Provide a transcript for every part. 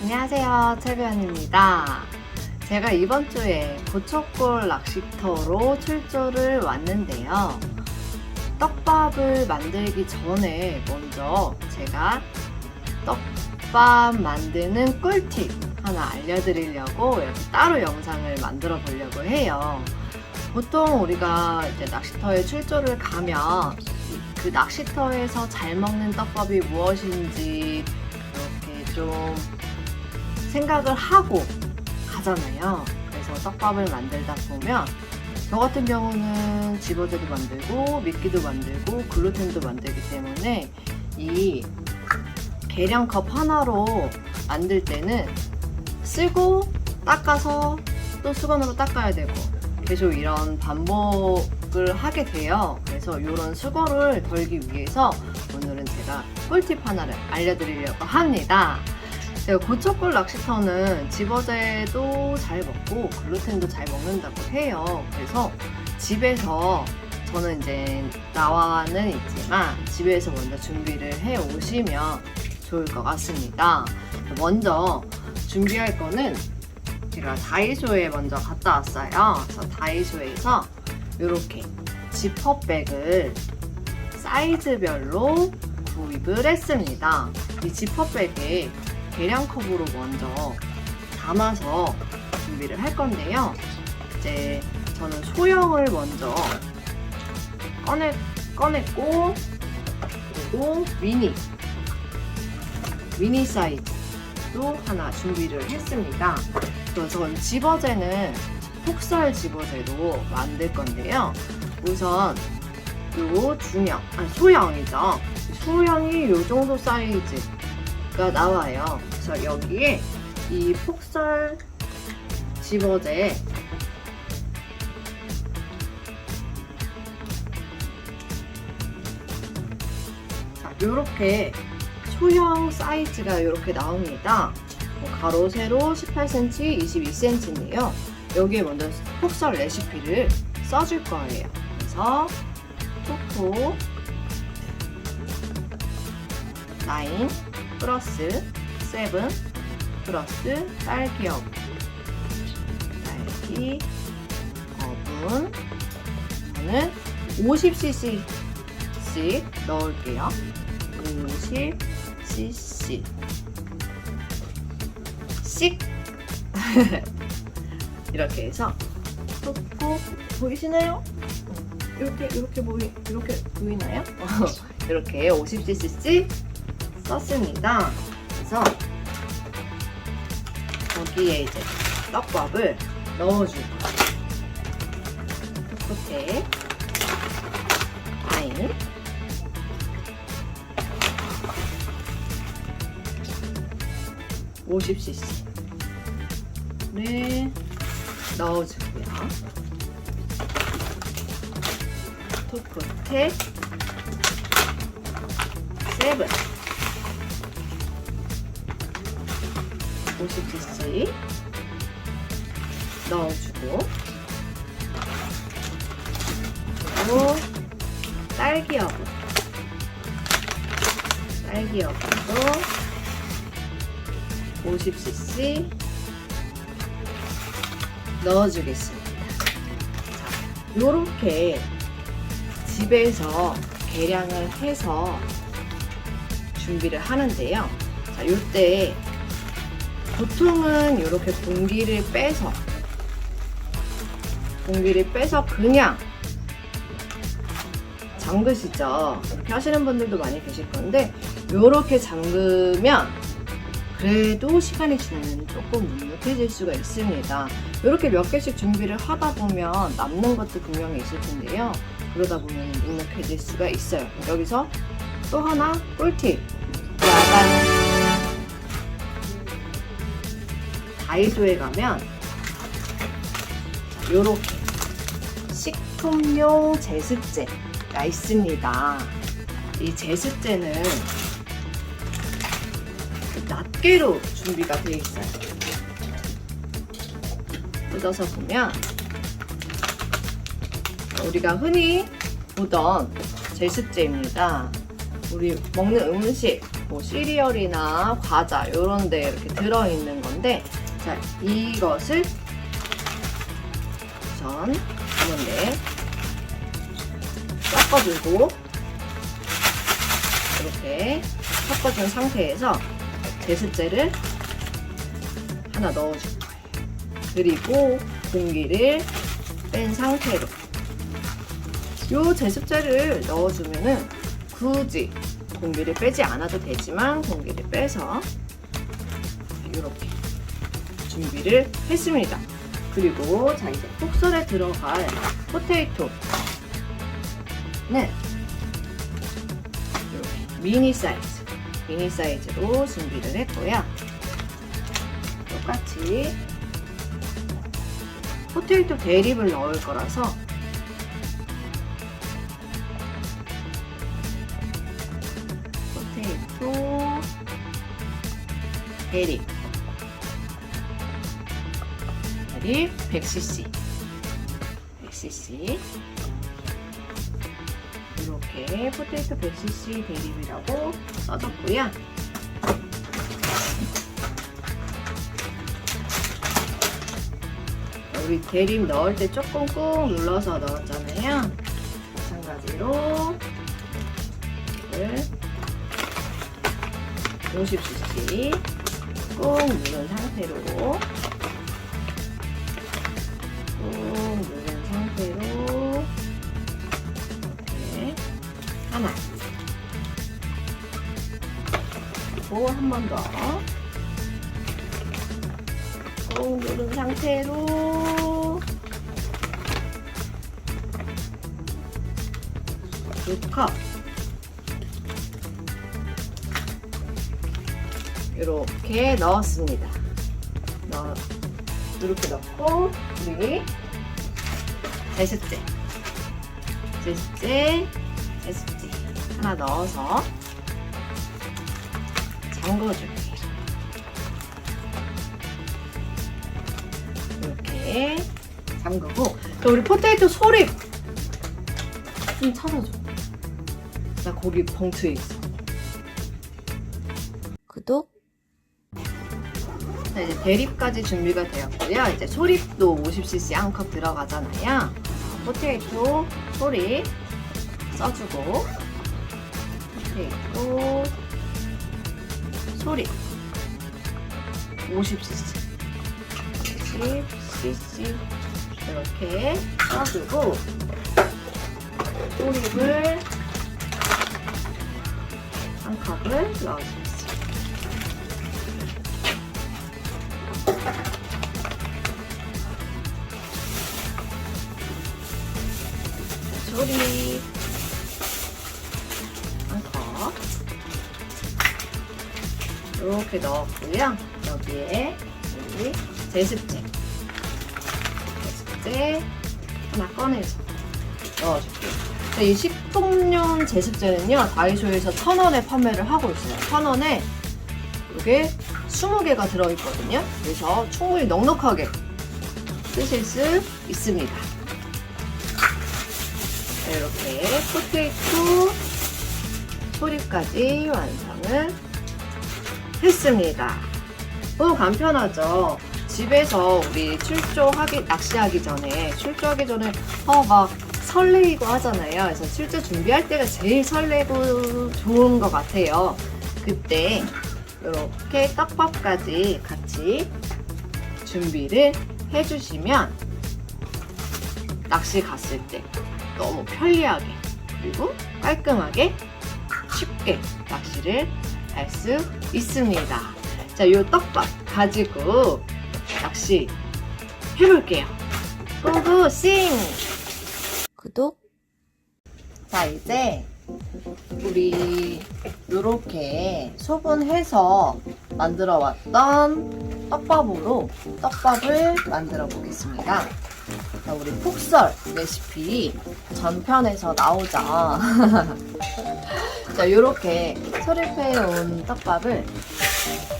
안녕하세요. 최변입니다. 제가 이번 주에 고척골 낚시터로 출조를 왔는데요. 떡밥을 만들기 전에 먼저 제가 떡밥 만드는 꿀팁 하나 알려드리려고 이렇게 따로 영상을 만들어 보려고 해요. 보통 우리가 이제 낚시터에 출조를 가면 그 낚시터에서 잘 먹는 떡밥이 무엇인지 이렇게 좀 생각을 하고 가잖아요. 그래서 떡밥을 만들다 보면 저 같은 경우는 집어제도 만들고 미끼도 만들고 글루텐도 만들기 때문에 이 계량컵 하나로 만들 때는 쓰고 닦아서 또 수건으로 닦아야 되고 계속 이런 반복을 하게 돼요. 그래서 이런 수고를 덜기 위해서 오늘은 제가 꿀팁 하나를 알려드리려고 합니다. 제가 고척골 낚시터는 집어제도 잘 먹고 글루텐도 잘 먹는다고 해요. 그래서 집에서 저는 이제 나와는 있지만 집에서 먼저 준비를 해 오시면 좋을 것 같습니다. 먼저 준비할 거는 제가 다이소에 먼저 갔다 왔어요. 그래서 다이소에서 이렇게 지퍼백을 사이즈별로 구입을 했습니다. 이 지퍼백에 계량컵으로 먼저 담아서 준비를 할 건데요. 이제 저는 소형을 먼저 꺼내, 꺼냈고, 그리고 미니, 미니 사이즈도 하나 준비를 했습니다. 그래서 전 집어제는 폭살 집어제로 만들 건데요. 우선 요 중형, 아니 소형이죠. 소형이 요 정도 사이즈 가 나와요. 그래서 여기에 이 폭살 집어제 자, 요렇게 소형 사이즈가 이렇게 나옵니다. 뭐 가로, 세로 18cm, 22cm인데요. 여기에 먼저 폭설 레시피를 써줄 거예요. 그래서 토토 9 플러스 7 플러스 딸기 어분. 딸기 어분. 저는 50cc씩 넣을게요. 50cc 씩. 이렇게 해서. 톡톡 보이시나요? 이렇게 이렇게 보이 이렇게 보이나요? 이렇게 50cc씩 썼습니다. 그래서 거기에 이제 떡밥을 거예요. 끝에 아인 (50cc를) 넣어주고요. 토크테 세븐 50cc 넣어주고 그리고 딸기 어분 딸기 어분도 50cc 넣어주겠습니다. 자, 요렇게 집에서 계량을 해서 준비를 하는데요. 자, 요때 보통은 이렇게 공기를 빼서 공기를 빼서 그냥 잠그시죠. 이렇게 하시는 분들도 많이 계실 건데 이렇게 잠그면 그래도 시간이 지나면 조금 눅눅해질 수가 있습니다. 이렇게 몇 개씩 준비를 하다 보면 남는 것도 분명히 있을 텐데요. 그러다 보면 눅눅해질 수가 있어요. 여기서 또 하나 꿀팁. 다이소에 가면 이렇게 식품용 제습제가 있습니다. 이 제습제는 낱개로 준비가 되어 있어요. 뜯어서 보면 우리가 흔히 보던 제습제입니다. 우리 먹는 음식 뭐 시리얼이나 과자 이런 데 이렇게 들어있는 건데 자 이것을 우선 가운데 섞어주고 이렇게 섞어준 상태에서 제습제를 하나 넣어줄 거예요. 그리고 공기를 뺀 상태로 요 제습제를 넣어주면은 굳이 공기를 빼지 않아도 되지만 공기를 빼서 이렇게 준비를 했습니다. 그리고 자 이제 폭설에 들어갈 포테이토 네 미니 사이즈 미니 사이즈로 준비를 했고요. 똑같이 포테이토 대립을 넣을 거라서 포테이토 대립 대립 100cc 100cc 이렇게 포테이토 100cc 대립이라고 써줬고요. 우리 대립 넣을 때 조금 꾹 눌러서 넣었잖아요. 마찬가지로 이걸 50cc 꾹 누른 상태로 그리고 한 번 더. 꾹 누른 상태로. 두 컵. 이렇게 넣었습니다. 넣, 이렇게 넣고 우리 제습제, 제습제, 제습제. 하나 넣어서 잠궈줄게요. 이렇게 잠그고 자, 우리 포테이토 소립 좀 찾아줘. 나 거기 봉투에 있어. 구독. 자, 이제 대립까지 준비가 되었고요. 이제 소립도 50cc 한 컵 들어가잖아요. 포테이토 소립 써주고 포테이토 소립 50cc 50cc 이렇게 써주고 소립을 한 컵을 넣어주겠습니다. 소리 이렇게 넣었고요. 여기에 우리 제습제 제습제 하나 꺼내서 넣어줄게요. 자, 이 식품용 제습제는요 다이소에서 천 원에 판매를 하고 있어요. 천 원에 이게 20개가 들어있거든요. 그래서 충분히 넉넉하게 쓰실 수 있습니다. 자, 이렇게 포테이토 소립까지 완성을 했습니다. 너무 간편하죠? 집에서 우리 출조하기, 낚시하기 전에, 출조하기 전에, 어, 막 설레이고 하잖아요. 그래서 출조 준비할 때가 제일 설레고 좋은 것 같아요. 그때, 이렇게 떡밥까지 같이 준비를 해주시면, 낚시 갔을 때 너무 편리하게, 그리고 깔끔하게, 쉽게 낚시를 할수 있습니다. 자, 요 떡밥 가지고 낚시 해볼게요. 고고 싱! 구독! 자, 이제 우리 요렇게 소분해서 만들어 왔던 떡밥으로 떡밥을 만들어 보겠습니다. 자, 우리 폭설 레시피 전편에서 나오자. 자, 요렇게 소립해 온 떡밥을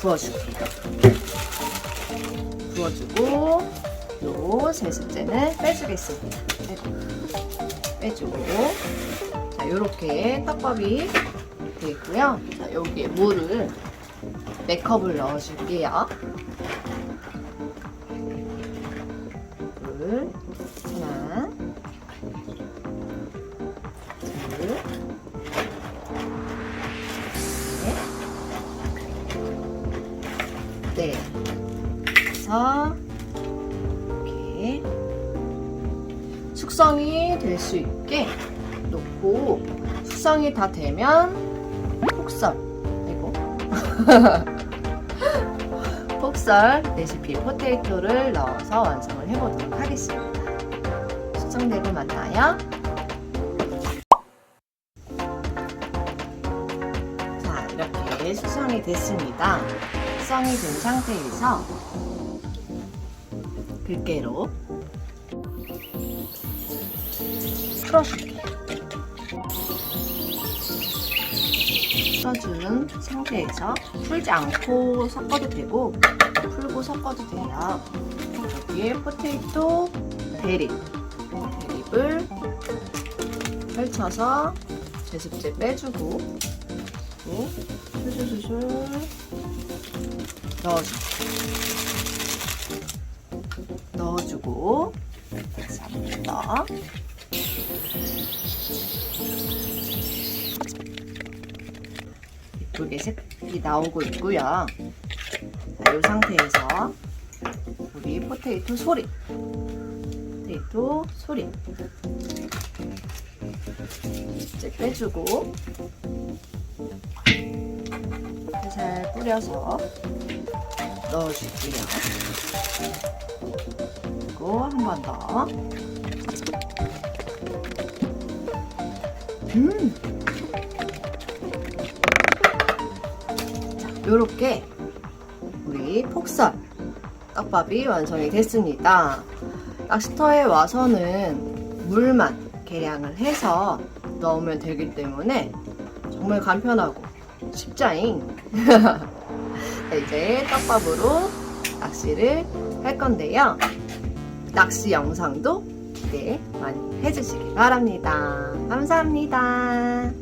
부어줄게요. 부어주고, 요 제습제는 빼주겠습니다. 빼고, 빼주고. 자, 요렇게 떡밥이 되고요. 자, 여기에 물을 메컵을 넣어줄게요. 숙성이 될 수 있게 놓고 숙성이 다 되면 폭설 아이고 폭설 레시피 포테이토를 넣어서 완성을 해보도록 하겠습니다. 숙성되고 만나요. 자 이렇게 숙성이 됐습니다. 숙성이 된 상태에서 들깨로 풀어줄게요. 풀어준 상태에서 풀지 않고 섞어도 되고 풀고 섞어도 돼요. 여기에 포테이토 대립 대립을 펼쳐서 제습제 빼주고 그리고 술술술술 넣어주고 넣어주고 다시 한번 더. 예쁘게 색이 나오고 있고요. 자, 이 상태에서 우리 포테이토 소리, 포테이토 소리 이제 빼주고 살살 뿌려서 넣어줄게요. 그리고 한 번 더. 음. 요렇게 우리 폭설 떡밥이 완성이 됐습니다. 낚시터에 와서는 물만 계량을 해서 넣으면 되기 때문에 정말 간편하고 쉽자잉. 이제 떡밥으로 낚시를 할 건데요. 낚시 영상도 기대 많이 해주시기 바랍니다. 감사합니다.